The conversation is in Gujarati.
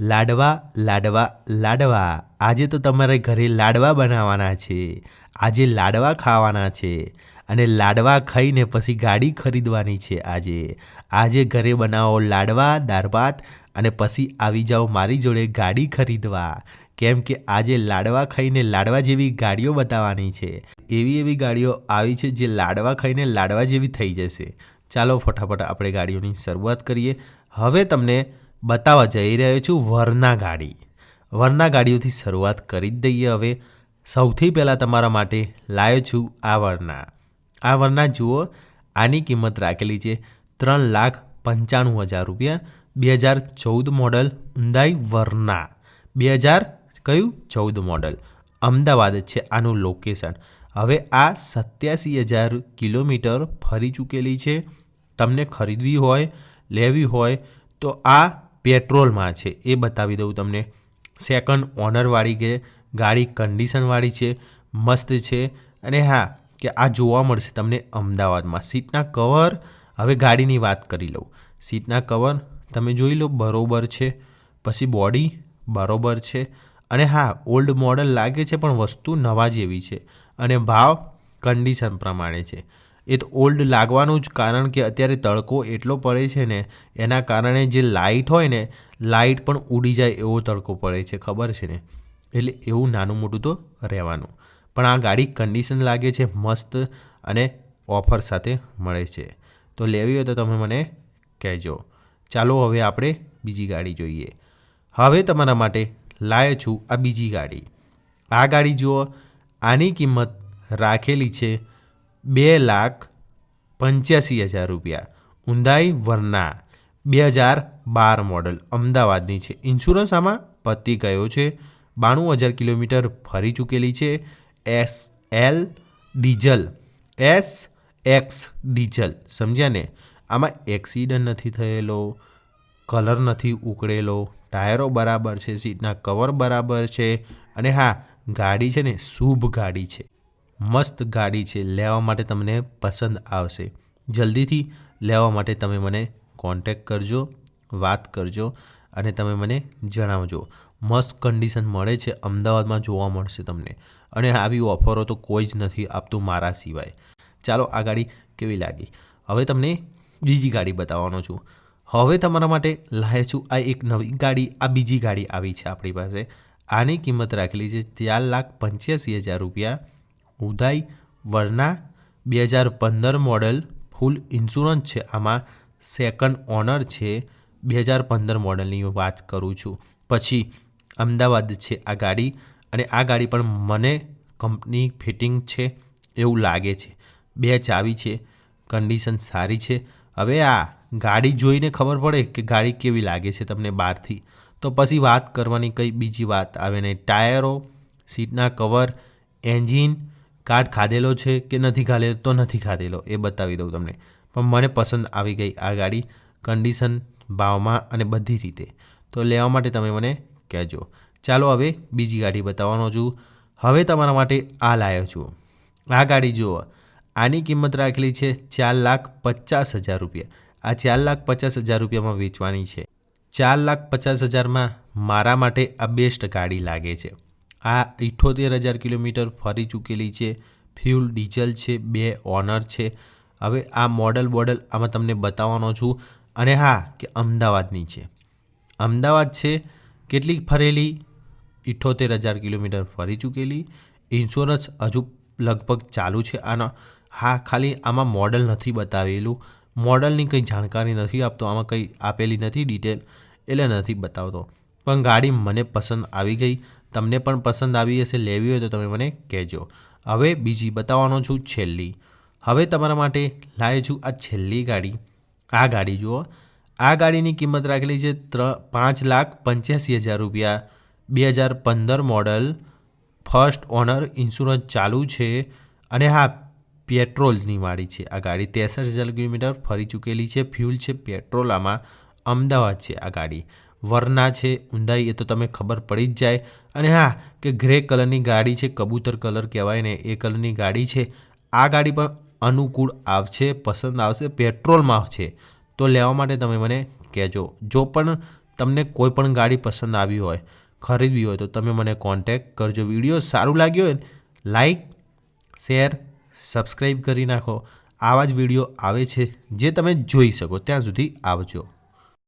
લાડવા લાડવા લાડવા. આજે તો તમારે ઘરે લાડવા બનાવવાના છે. આજે લાડવા ખાવાના છે અને લાડવા ખાઈને પછી ગાડી ખરીદવાની છે આજે. આજે ઘરે બનાવો લાડવા દાળ ભાત અને પછી આવી જાઓ મારી જોડે ગાડી ખરીદવા. કેમ કે આજે લાડવા ખાઈને લાડવા જેવી ગાડીઓ બતાવવાની છે. એવી એવી ગાડીઓ આવી છે જે લાડવા ખાઈને લાડવા જેવી થઈ જશે. ચાલો ફટાફટ આપણે ગાડીઓની શરૂઆત કરીએ. હવે તમને બતાવવા જઈ રહ્યો છું વરના ગાડી. વરના ગાડીઓથી શરૂઆત કરી જ દઈએ હવે. સૌથી પહેલાં તમારા માટે લાવ્યો છું આ વરના. આ વરના જુઓ, આની કિંમત રાખેલી છે ત્રણ લાખ પંચાણું હજાર રૂપિયા. બે હજાર ચૌદ મોડલ ઉંદાઈ વરના. બે હજાર કયું? ચૌદ મોડલ. અમદાવાદ છે આનું લોકેશન હવે આ સત્યાસી હજાર કિલોમીટર ફરી ચૂકેલી છે. તમને ખરીદવી હોય, લેવી હોય, તો આ પેટ્રોલમાં છે. એ બતાવી દઉં તમને. સેકન્ડ ઓનરવાળી કે ગાડી કન્ડિશનવાળી છે, મસ્ત છે. અને હા, કે આ જોવા મળશે તમને અમદાવાદમાં. સીટના કવર હવે ગાડીની વાત કરી લઉં. સીટના કવર તમે જોઈ લો, બરોબર છે. પછી બોડી બરોબર છે. અને હા, ઓલ્ડ મોડલ લાગે છે, પણ વસ્તુ નવા જેવી છે. અને ભાવ કન્ડિશન પ્રમાણે છે. એ તો ઓલ્ડ લાગવાનું જ કારણ કે અત્યારે તડકો એટલો પડે છે ને, એના કારણે જે લાઇટ હોય ને લાઇટ પણ ઉડી જાય એવો તડકો પડે છે, ખબર છે ને? એટલે એવું નાનું મોટું તો રહેવાનું. પણ આ ગાડી કન્ડિશન લાગે છે, મસ્ત અને ઓફર સાથે મળે છે. તો લેવી હોય તો તમે મને કહેજો. ચાલો હવે આપણે બીજી ગાડી જોઈએ. હવે તમારા માટે લાયો છું આ બીજી ગાડી. આ ગાડી જુઓ, આની કિંમત રાખેલી છે બે લાખ પંચ્યાસી હજાર રૂપિયા. ઉંદાઈ વરના બે હજાર બાર મોડલ. અમદાવાદની છે. ઇન્સ્યોરન્સ આમાં પતી ગયો છે. બાણું હજાર કિલોમીટર ફરી ચૂકેલી છે. S L diesel. S X diesel. સમજ્યા ને? આમાં એક્સિડન્ટ નથી થયેલો, કલર નથી ઉકળેલો, ટાયરો બરાબર છે, સીટના કવર બરાબર છે અને હા, ગાડી છે ને, શુભ ગાડી છે. મસ્ત ગાડી છે, લેવા માટે તમને પસંદ આવશે. જલ્દીથી લેવા માટે તમે મને કોન્ટેક કરજો, વાત કરજો અને તમે મને જણાવજો. મસ્ત કન્ડિશન મળે છે, અમદાવાદમાં જોવા મળશે તમને. અને આવી ઓફરો તો કોઈ જ નથી આપતું મારા સિવાય. ચાલો, આ ગાડી કેવી લાગી? હવે તમને બીજી ગાડી બતાવવાનો છું. હવે તમારા માટે લાવે છું આ એક નવી ગાડી, આ બીજી ગાડી આવી છે આપણી પાસે. આની કિંમત રાખેલી છે ચાર લાખ પંચ્યાસી હજાર રૂપિયા. ઉદય વર્ના બે હજાર પંદર મોડલ ફૂલ ઇન્સ્યોરન્સ છે. આમાં સેકન્ડ ઓનર છે. બે હજાર પંદર મોડલની વાત કરું છું. પછી અમદાવાદ છે આ ગાડી અને આ ગાડી પણ મને કંપની ફિટિંગ છે એવું લાગે છે. બે ચાવી છે. કન્ડિશન સારી છે. હવે આ ગાડી જોઈને ખબર પડે કે ગાડી કેવી લાગે છે તમને બહારથી. તો પછી વાત કરવાની કંઈ બીજી વાત આવે ને ટાયરો, સીટના કવર, એન્જિન કાર્ડ ખાધેલો છે કે નથી ખાધેલો તો નથી ખાધેલો, એ બતાવી દઉં તમને. પણ મને પસંદ આવી ગઈ આ ગાડી કન્ડિશન ભાવમાં અને બધી રીતે. તો લેવા માટે તમે મને કહેજો. ચાલો હવે બીજી ગાડી બતાવવાનો છું. હવે તમારા માટે આ લાવ્યો છું. આ ગાડી જુઓ. આની કિંમત રાખેલી છે ચાર લાખ પચાસ હજાર રૂપિયા. આ ચાર લાખ પચાસ હજાર રૂપિયામાં વેચવાની છે. ચાર લાખ પચાસ હજારમાં મારા માટે આ બેસ્ટ ગાડી લાગે છે. આ ઇઠ્ઠોતેર હજાર કિલોમીટર ફરી ચૂકેલી છે. ફ્યુલ ડીઝલ છે, બે ઓનર છે. હવે આ મોડલ બોડલ આમાં તમને બતાવવાનો છું. અને હા, કે અમદાવાદની છે. અમદાવાદ છે કેટલીક ફરેલી? ઇઠ્ઠોતેર હજાર કિલોમીટર ફરી ચૂકેલી. ઇન્સ્યોરન્સ હજુ લગભગ ચાલુ છે આનો. હા, ખાલી આમાં મોડલ નથી બતાવેલું. મોડલની કંઈ જાણકારી નથી આપતો. આમાં કંઈ આપેલી નથી ડિટેલ. એટલે નથી બતાવતો. પણ ગાડી મને પસંદ આવી ગઈ. તમને પણ પસંદ આવી હશે, લેવી હોય તો તમે મને કહેજો. હવે બીજી બતાવવાનો છું છેલ્લી. હવે તમારા માટે લાવે છું આ છેલ્લી ગાડી. આ ગાડી જુઓ. આ ગાડીની કિંમત રાખેલી છે ત્રણ પાંચ લાખ પંચ્યાસી હજાર રૂપિયા. બે હજાર પંદર મોડલ, ફર્સ્ટ ઓનર, ઇન્સ્યોરન્સ ચાલુ છે અને હા, પેટ્રોલની વાળી છે. આ ગાડી ત્રેસઠ હજાર કિલોમીટર ફરી ચૂકેલી છે. ફ્યુલ છે પેટ્રોલ આમાં. અમદાવાદ છે આ ગાડી. વરના છે ઊંધાઈ એ તો તમે ખબર પડી જ જાય. અને હા, કે ગ્રે કલરની ગાડી છે, કબૂતર કલર કહેવાય ને એ કલરની ગાડી છે. આ ગાડી પણ અનુકૂળ આવશે, પસંદ આવશે, પેટ્રોલમાં છે તો લેવા માટે તમે મને કહેજો. જો પણ તમને કોઈ પણ ગાડી પસંદ આવી હોય, ખરીદવી હોય, તો તમે મને કોન્ટેક કરજો. વીડિયો સારું લાગ્યો હોય લાઈક શેર સબસ્ક્રાઈબ કરી નાખો. આવા જ વીડિયો આવે છે, જે તમે જોઈ શકો. ત્યાં સુધી આવજો.